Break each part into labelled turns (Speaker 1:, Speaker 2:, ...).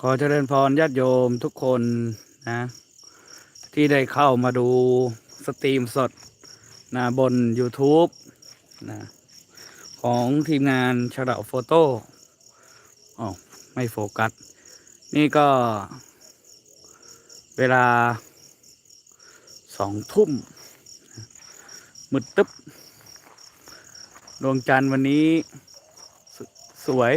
Speaker 1: ขอเจริญพรญาติโยมทุกคนนะ ที่ได้เข้ามาดูสตรีมสดนะบน YouTube นะของทีมงานฉลาโฟโต้อ๋อไม่โฟกัส นี่ก็ เวลาสองทุ่มมืดตึ๊บดวงจันทร์วันนี้สสวย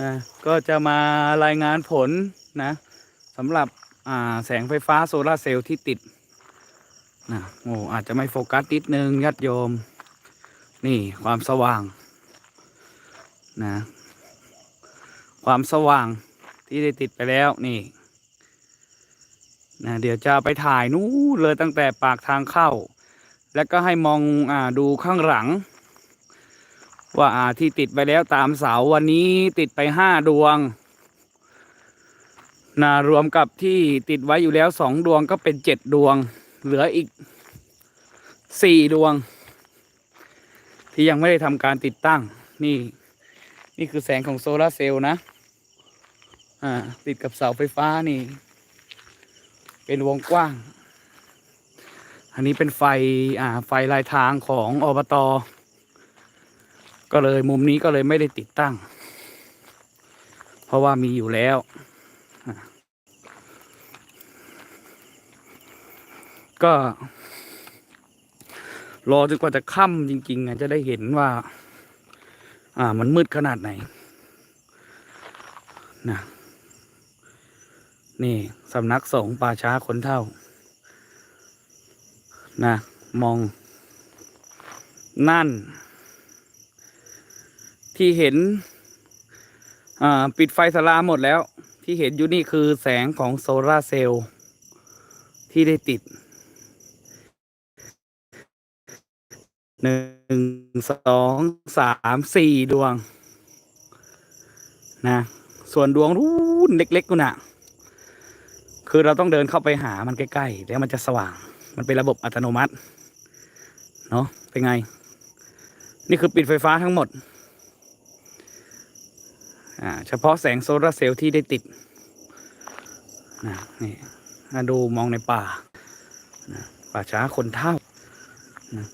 Speaker 1: นะก็จะมารายงานผลนะสำหรับแสงไฟฟ้าโซลาเซลล์ที่ติดนะโอ้อาจจะไม่โฟกัสนิดนึงญาติโยม นี่ความสว่างนะความสว่างที่ได้ติดไปแล้วนี่นะเดี๋ยวจะไปถ่ายนู้นเลยตั้งแต่ปากทางเข้า แล้วก็ให้มองอดูข้างหลัง ว่าอาที่ติดไปแล้วตามเสาวันนี้ติดไปห้าดวงนะรวมกับที่ติดไว้อยู่แล้วสองดวงก็เป็นเจ็ดดวง เหลืออีกสี่ดวง ที่ยังไม่ได้ทำการติดตั้ง นี่ นี่คือแสงของโซลาร์เซลล์นะ อ่า ติดกับเสาไฟฟ้านี่ เป็นวงกว้าง อันนี้เป็นไฟ อ่า ไฟลายทางของอบต ก็เลยมุมนี้ก็เลยไม่ได้ติดตั้ง เพราะว่ามีอยู่แล้วก็ รอจนกว่าจะค่ำจริงๆอะจะได้เห็นว่า อ่า มันมืดขนาดไหนนะนี่สำนักสงฆ์ป่าช้าคนเท่า นะ มอง นั่น ที่เห็นปิดไฟสลาหมดแล้ว ที่เห็นอยู่นี่คือแสงของโซลาร์เซลล์ที่ได้ติดหนึ่งสองสามสี่ดวง นะ ส่วนดวงรูนเล็กๆกูน่ะ คือเราต้องเดินเข้าไปหามันใกล้ๆ แล้วมันจะสว่าง มันเป็นระบบอัตโนมัติ เนาะเป็นไง นี่คือปิดไฟฟ้าทั้งหมด เฉพาะแสงโซลาร์เซลล์ที่ได้ติดนะนี่มาดูมองในป่านะป่าช้าคนเท่านะ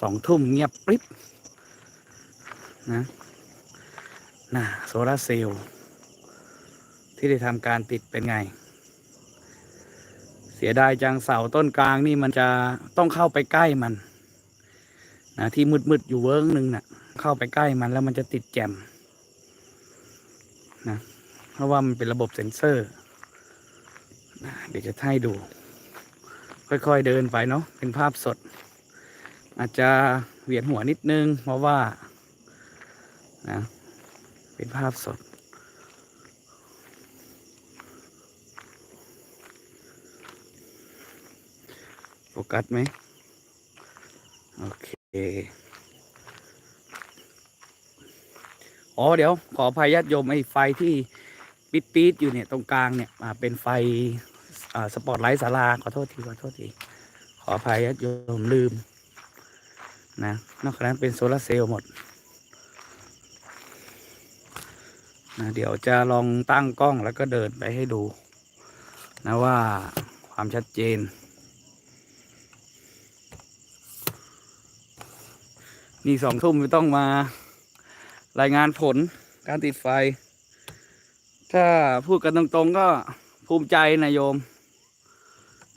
Speaker 1: สองทุ่มเงียบปริบนะน่ะโซลาร์เซลล์ที่ได้ทำการติดเป็นไง เสียดายจังเสาต้นกลางนี่มันจะต้องเข้าไปใกล้มันนะที่มืดๆอยู่เวิ้งหนึ่งน่ะ เข้าไปใกล้มันแล้วมันจะติดแจ่ม นะ เพราะว่ามันเป็นระบบเซ็นเซอร์นะเดี๋ยวจะให้ดู ค่อยๆเดินไปเนาะเป็นภาพสด อาจจะเวียนหัวนิดนึง เพราะว่านะเป็นภาพสดโฟกัสไหมโอเค อ๋อเดี๋ยวขออภัยาตโยมไอ้ไฟที่ปิดปีดอยู่เนี่ยตรงกลางเนี่ยเป็นไฟสปอตไลท์ศาลาขอโทษทีขอโทษทีขออภัยาตโยมลืมนะนอกจากนั้นเป็นโซลาร์เซลล์หมดนะเดี๋ยวจะลองตั้งกล้องแล้วก็เดินไปให้ดู นะว่าความชัดเจน นี่สองทุ่มไม่ต้องมา รายงานผลการติดไฟ ถ้าพูดกันตรงๆก็ภูมิใจนะโยม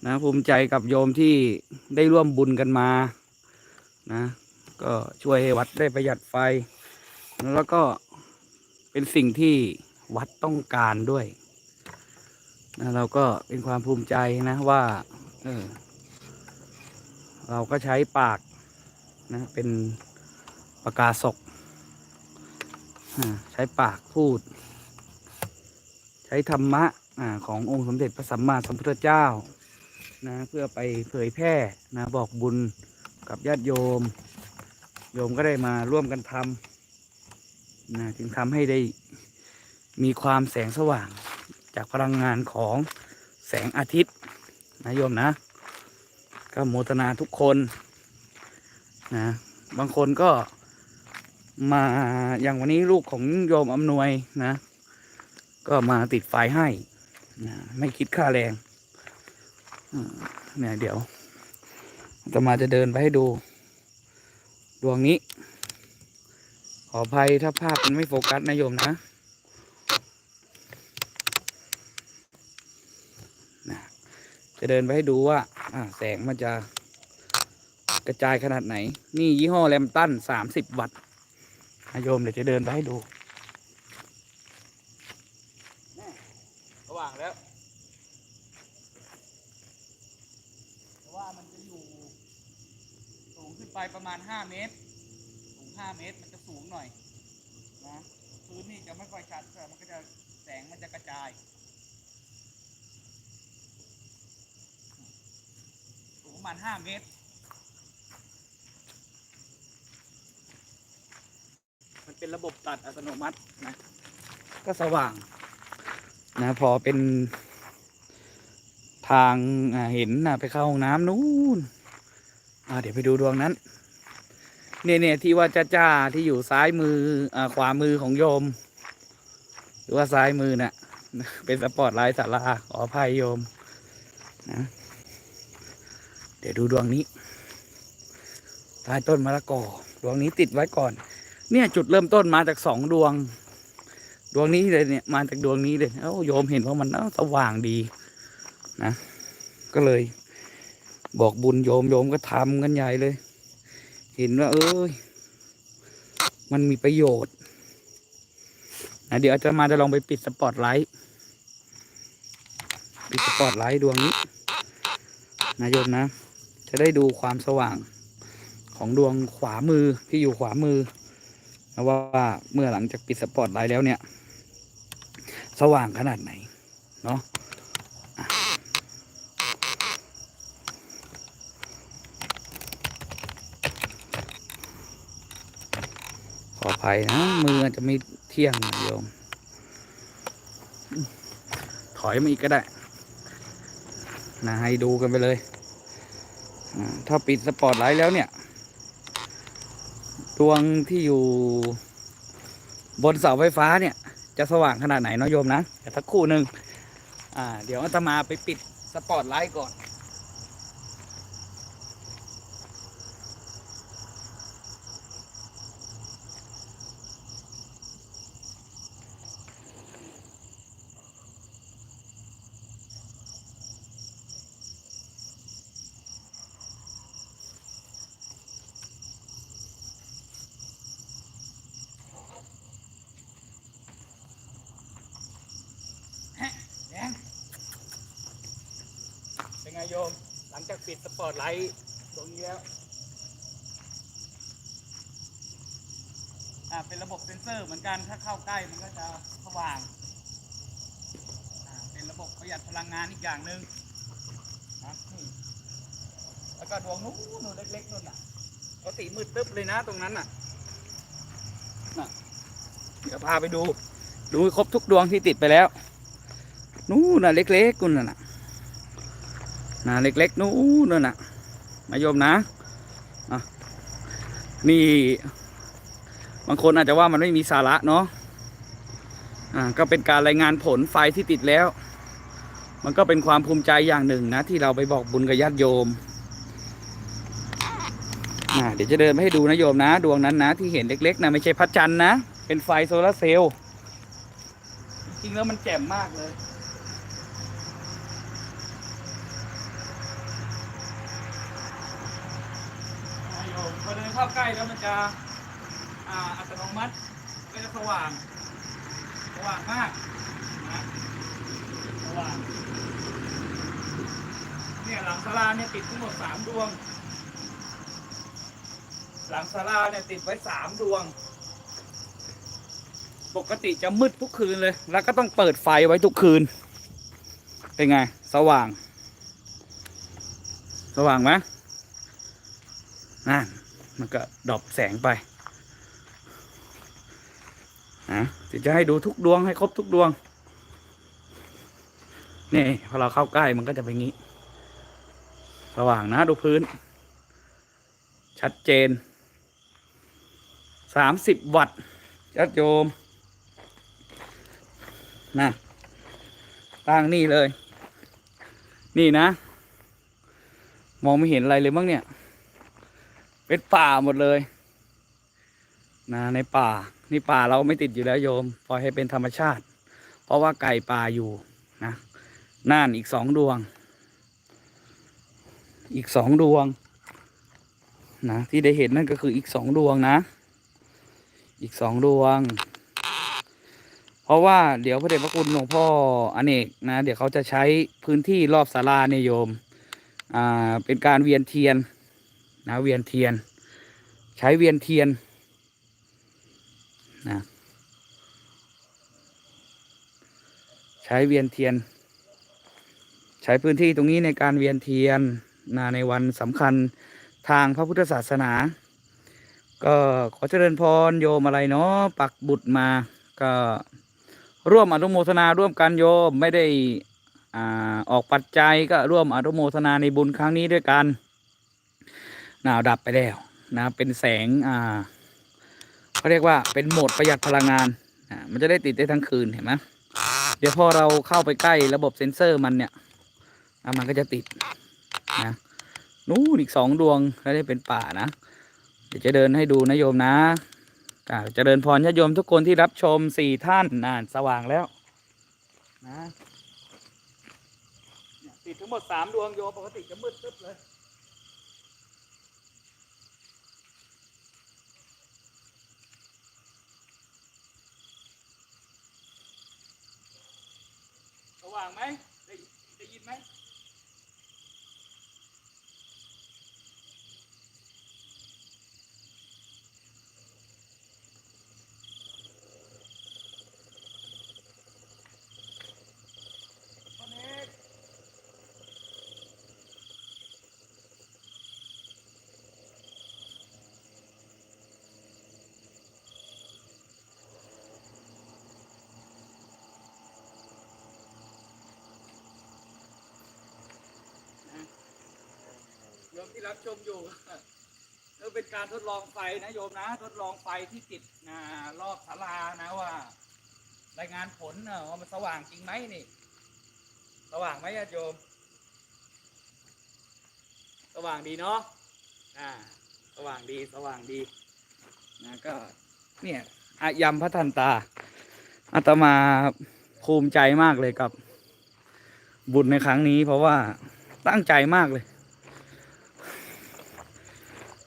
Speaker 1: นะภูมิใจกับโยมที่ได้ร่วมบุญกันมา นะ ก็ช่วยให้วัดได้ประหยัดไฟ แล้วก็เป็นสิ่งที่วัดต้องการด้วยนะเราก็เป็นความภูมิใจนะว่าเออเราก็ใช้ปากนะเป็นปากกาศก ใช้ปากพูด ใช้ธรรมะขององค์สมเด็จพระสัมมาสัมพุทธเจ้านะเพื่อไปเผยแพร่นะบอกบุญกับญาติโยม โยมก็ได้มาร่วมกันทำนะจึงทำให้ได้มีความแสงสว่างจากพลังงานของแสงอาทิตย์นะโยมนะ ก็โมทนาทุกคนนะบางคนก็ มาอย่างวันนี้ลูกของโยมอำนวยนะ ก็มาติดไฟให้นะไม่คิดค่าแรงเนี่ยเดี๋ยวอาตมาจะเดินไปให้ดู ดวงนี้ ขออภัยถ้าภาพมันไม่โฟกัสนะโยมนะนะ จะเดินไปให้ดูว่าอ่าแสงมันจะกระจายขนาดไหน นี่ยี่ห้อแลมตันสามสิบวัตต์ โยมเดี๋ยวจะเดินไปให้ดูสว่างแล้วว่ามันจะอยู่สูงขึ้นไปประมาณห้าเมตร สูงห้าเมตรมันจะสูงหน่อยนะพื้นนี่จะไม่ค่อยชัดแต่มันก็จะแสงมันจะกระจาย สูงประมาณห้าเมตร มัน เป็นระบบตัดอัตโนมัตินะ ก็สว่าง นะ พอเป็นทางเห็นนะไปเข้าห้องน้ำนู้นเดี๋ยวไปดูดวงนั้น เนี่ยเนี่ยที่ว่าจ้าจ้าที่อยู่ซ้ายมืออ่าขวามือของโยม หรือว่าซ้ายมือน่ะ เป็นสปอร์ตไลท์สาราขออภัยโยมนะเดี๋ยวดูดวงนี้ใต้ต้นมะละกอดวงนี้ติดไว้ก่อน เนี่ยจุดเริ่มต้นมาจากสองดวง ดวงนี้เลยเนี่ยมาจากดวงนี้เลยเอ้าโยมเห็นว่ามันเอ้าสว่างดีนะก็เลย บอกบุญโยมโยมก็ทำกันใหญ่เลย เห็นว่า เอ้ยมันมีประโยชน์นะเดี๋ยวอาจารย์มาจะลองไปปิดสปอตไลท์ปิดสปอตไลท์ดวงนี้นะโยมนะ จะได้ดูความสว่างของดวงขวามือที่อยู่ขวามือ นะว่าเมื่อหลังจากปิดสปอตไลท์แล้วเนี่ย สว่างขนาดไหน เนาะขออภัยนะ มือจะไม่เที่ยงโยม ถอยมาอีกก็ได้ นะให้ดูกันไปเลย ถ้าปิดสปอตไลท์แล้วเนี่ย วงที่อยู่บนเสาไฟฟ้าเนี่ย จะสว่างขนาดไหนเนาะโยมนะเดี๋ยวสักครู่หนึ่งอ่า เดี๋ยวอาตมาไปปิดสปอตไลท์ก่อน โยม หลังจากปิดสปอตไลท์ตรงนี้แล้วอ่าเป็นระบบเซ็นเซอร์เหมือนกันถ้าเข้าใกล้มันก็จะสว่างอ่าเป็นระบบประหยัดพลังงานอีกอย่างหนึ่งนะนี่แล้วก็ดวงนู้นนู่นเล็กๆนู่นน่ะปกติมืดตึ๊บเลยนะตรงนั้นน่ะน่ะเดี๋ยวพาไปดู ดูให้ครบทุกดวงที่ติดไปแล้ว นู่นน่ะเล็กๆนู่นน่ะ นะเล็กๆนู่นน่ะมาโยมนะอะนี่ บางคนอาจจะว่ามันไม่มีสาระเนาะอ่าก็เป็นการรายงานผลไฟที่ติดแล้ว มันก็เป็นความภูมิใจอย่างหนึ่งนะ ที่เราไปบอกบุญกับญาติโยมอ่าเดี๋ยวจะเดินไปให้ดูนะโยมนะ ดวงนั้นนะ ที่เห็นเล็กๆนะไม่ใช่พระจันทร์นะ เป็นไฟโซลาเซลล์จริงแล้วมันแจ่มมากเลย อ่าโยมพอเดินเข้าใกล้แล้วมันจะอ่าอัตโนมัติก็จะสว่าง สว่างมากนะสว่างเนี่ยหลังศาลาเนี่ยติดทั้งหมดสามดวง หลังศาลาเนี่ยติดไว้สามดวง ปกติจะมืดทุกคืนเลย แล้วก็ต้องเปิดไฟไว้ทุกคืน เป็นไง สว่าง สว่างไหม นั่นมันก็ดรอปแสงไปนะเดี๋ยวจะให้ดูทุกดวงให้ครบทุกดวง นี่พอเราเข้าใกล้มันก็จะเป็นงี้ สว่างนะดูพื้น ชัดเจนสามสิบวัตต์ยัดโยมนะตั้งนี่เลย นี่นะ มองไม่เห็นอะไรเลยมั้งเนี่ย เป็นป่าหมดเลยนะในป่า นี่ป่าเราไม่ติดอยู่แล้วโยม ปล่อยให้เป็นธรรมชาติ เพราะว่าไก่ป่าอยู่นะน่านอีกสองดวง อีกสองดวงนะที่ได้เห็นนั่นก็คืออีกสองดวงนะ อีกสองดวง เพราะว่าเดี๋ยวพระเดชพระคุณหลวงพ่ออเนกนะ เดี๋ยวเขาจะใช้พื้นที่รอบศาลาเนี่ยโยม อ่าเป็นการเวียนเทียน นะเวียนเทียน ใช้เวียนเทียนนะใช้เวียนเทียน ใช้พื้นที่ตรงนี้ในการเวียนเทียนนะในวันสำคัญทางพระพุทธศาสนา ก็ขอเจริญพรโยมอะไรเนาะปักบุตรมาก็ร่วมอนุโมทนาร่วมกันโยมไม่ได้อ่าออกปัจจัยก็ร่วมอนุโมทนาในบุญครั้งนี้ด้วยกัน หนาวดับไปแล้วนะเป็นแสงอ่าเขาเรียกว่าเป็นโหมดประหยัดพลังงานอ่ามันจะได้ติดได้ทั้งคืนเห็นไหมเดี๋ยวพอเราเข้าไปใกล้ระบบเซ็นเซอร์มันเนี่ยอะมันก็จะติดนะนู่นอีกสองดวงแล้วได้เป็นป่านะ เดี๋ยวจะเดินให้ดูนะโยมนะจะเดินพรญาติโยมทุกคนที่รับชมสี่ท่านนานสว่างแล้วนะติดทั้งหมดสามดวงโยมปกติจะมืดตึ๊บเลย ว่างไหมได้ได้ยินไหม คนเอกโย มที่รับชมอยู่เออเป็นการทดลองไฟนะโยมนะ ทดลองไฟที่ติดนะรอบศาลานะว่า รายงานผลนะว่ามันสว่างจริงไหมนี่ สว่างไหมญาติโยม สว่างดีเนาะอ่า สว่างดีสว่างดีนะก็ เนี่ยอายำพระทันตาอาตมาภูมิใจมากเลยกับ บุญในครั้งนี้ เพราะว่าตั้งใจมากเลย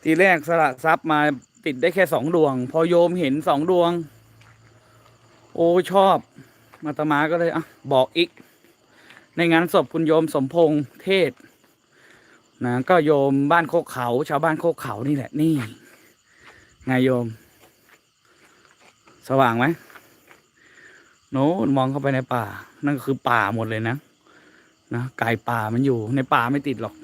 Speaker 1: ทีแรกสละทรัพย์มาติดได้แค่สองดวง พอโยมเห็นสองดวง โอ้ชอบอาตมาก็เลยอะบอกอีก ในงานศพคุณโยมสมพงษ์เทศนะก็โยมบ้านโคกเขา ชาวบ้านโคกเขานี่แหละนี่ไงโยม สว่างไหมโน้มองเข้าไปในป่า นั่นก็คือป่าหมดเลยนะนะไก่ป่ามันอยู่ในป่าไม่ติดหรอก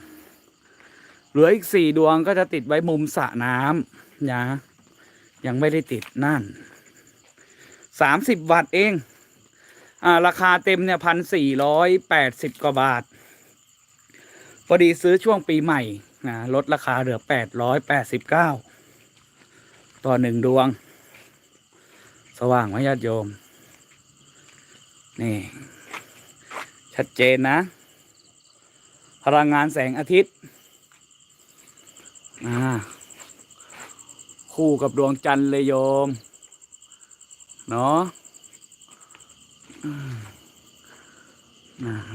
Speaker 1: เหลืออีกสี่ดวงก็จะติดไว้มุมสระน้ำนะยังไม่ได้ติดนั่นสามสิบวัตต์เอง อ่า ราคาเต็มเนี่ยพันสี่ร้อยแปดสิบกว่าบาทพอดีซื้อช่วงปีใหม่นะลดราคาเหลือแปดร้อยแปดสิบเก้าต่อหนึ่งดวง สว่างไหมญาติโยม นี่ ชัดเจนนะ พลังงานแสงอาทิตย์ คู่กับดวงจันทร์เลยโยม เนาะ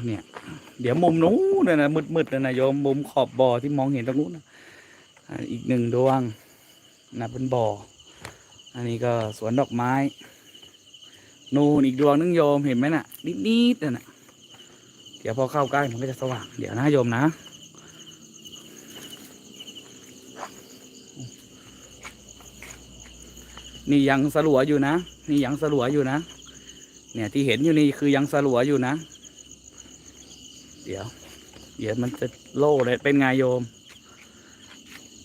Speaker 1: เนี่ย เดี๋ยวมุมนู้นนะนะมืดๆนะนะโยมมุมขอบบ่อที่มองเห็นตรงนู้นนะอีกหนึ่งดวงนะเป็นบ่อ อันนี้ก็สวนดอกไม้ นู่นอีกดวงนึงโยมเห็นไหมน่ะนิดๆนะนะเดี๋ยวพอเข้าใกล้มันก็จะสว่าง เดี๋ยวนะโยมนะ นี่ยังสลัวอยู่นะ นี่ยังสลัวอยู่นะ เนี่ยที่เห็นอยู่นี่คือยังสลัวอยู่นะ เดี๋ยว เดี๋ยวมันจะโล่เลยเป็นไงโยม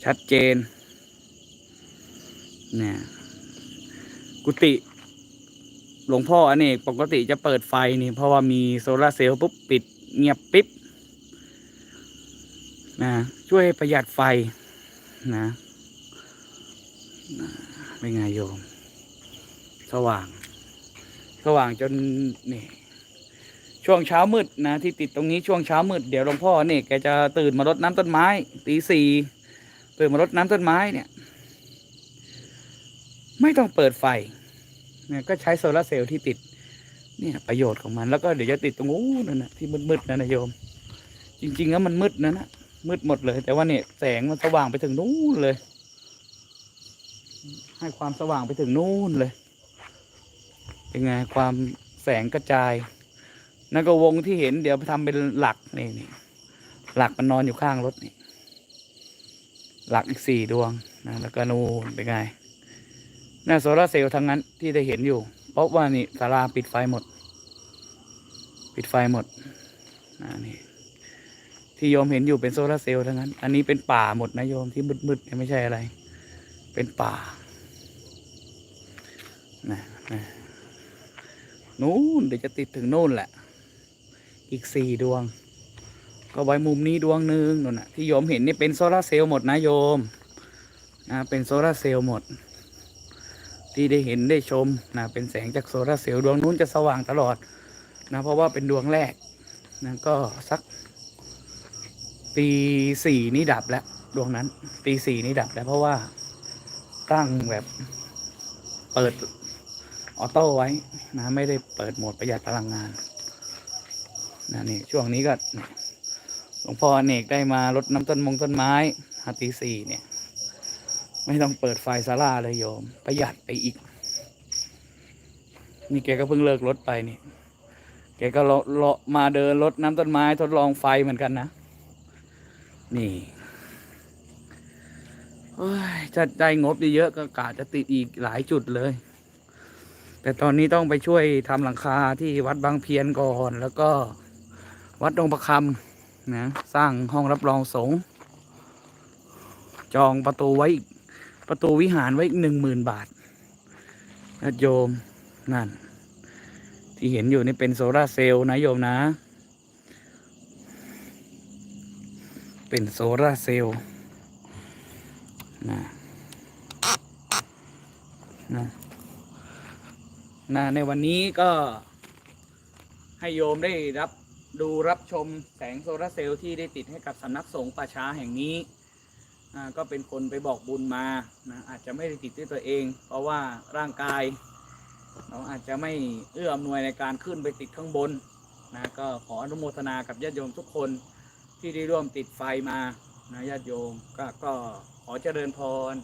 Speaker 1: ชัดเจน เนี่ย กุฏิหลวงพ่ออเนกปกติจะเปิดไฟนี่ เพราะว่ามีโซลาเซลล์ปุ๊บปิดเงียบปิ๊บนะช่วยประหยัดไฟนะนะ ไม่ไงโยม สว่าง สว่างจนนี่ช่วงเช้ามืดนะที่ติดตรงนี้ช่วงเช้ามืดเดี๋ยวหลวงพ่อเนี่ยแกจะตื่นมารดน้ำต้นไม้ตีสี่ตื่นมารดน้ำต้นไม้เนี่ย ไม่ต้องเปิดไฟเนี่ยก็ใช้โซลาร์เซลล์ที่ติด เนี่ยประโยชน์ของมันแล้วก็เดี๋ยวจะติดตรงนู้นนั่นนะที่มืดๆนั่นนะโยม จริงๆแล้วมันมืดนะนะมืดหมดเลย แต่ว่าเนี่ยแสงมันสว่างไปถึงนู้นเลย ให้ความสว่างไปถึงนู่นเลยเป็นไงความแสงกระจาย นั่นก็วงที่เห็นเดี๋ยวไปทำเป็นหลักนี่นี่หลักมันนอนอยู่ข้างรถนี่ หลักอีกสี่ดวงนะแล้วก็นูนเป็นไงน่าโซลาร์เซลล์ทั้งนั้นที่ได้เห็นอยู่ เพราะว่านี่ศาลาปิดไฟหมด ปิดไฟหมดนะนี่ที่โยมเห็นอยู่เป็นโซลาร์เซลล์ทั้งนั้น อันนี้เป็นป่าหมดนะโยมที่มืดๆไม่ใช่อะไร เป็นป่านะนะนู้นเดี๋ยวจะติดถึงโน่นแหละ อีกสี่ดวง ก็ไว้มุมนี้ดวงหนึ่งนู่นนะที่โยมเห็นนี่เป็นโซลาร์เซลล์หมดนะโยมนะเป็นโซลาร์เซลล์หมด ที่ได้เห็นได้ชมนะเป็นแสงจากโซลาร์เซลล์ดวงนู้นจะสว่างตลอดนะเพราะว่าเป็นดวงแรกนะก็สักตีสี่นี่ดับแล้ว ดวงนั้นตีสี่นี่ดับแล้วเพราะว่า ตั้งแบบเปิดออโต้ไว้นะไม่ได้เปิดโหมดประหยัดพลังงานนะนี่ช่วงนี้ก็หลวงพ่ออเนกได้มารดน้ำต้นมงต้นไม้หาตีสี่เนี่ย ไม่ต้องเปิดไฟซาลาเลยโยม ประหยัดไปอีก นี่แกก็เพิ่งเลิกรถไปนี่แกก็เลาะเลาะมาเดินรดน้ำต้นไม้ทดลองไฟเหมือนกันนะ นี่ โอ้ยจงบเยอะๆก็กะจะติดอีกหลายจุดเลย แต่ตอนนี้ต้องไปช่วยทำหลังคาที่วัดบางเพียนก่อน แล้วก็วัดดงประคำนะสร้างห้องรับรองสงฆ์จองประตูไว้ประตูวิหารไว้อีกหนึ่งหมื่นบาทญาติโยมนั่น ที่เห็นอยู่นี่เป็นโซลาเซลล์นะโยมนะ เป็นโซลาเซลล์ นะนะนะในวันนี้ก็ให้โยมได้รับดูรับชมแสงโซลาร์เซลล์ที่ได้ติดให้กับสำนักสงฆ์ป่าช้าแห่งนี้ก็เป็นคนไปบอกบุญมานะอาจจะไม่ได้ติดด้วยตัวเอง เพราะว่าร่างกาย เราอาจจะไม่เอื้ออำนวยในการขึ้นไปติดข้างบนนะก็ขออนุโมทนากับญาติโยมทุกคนที่ได้ร่วมติดไฟมานะญาติโยมก็ก็ ขอเจริญพร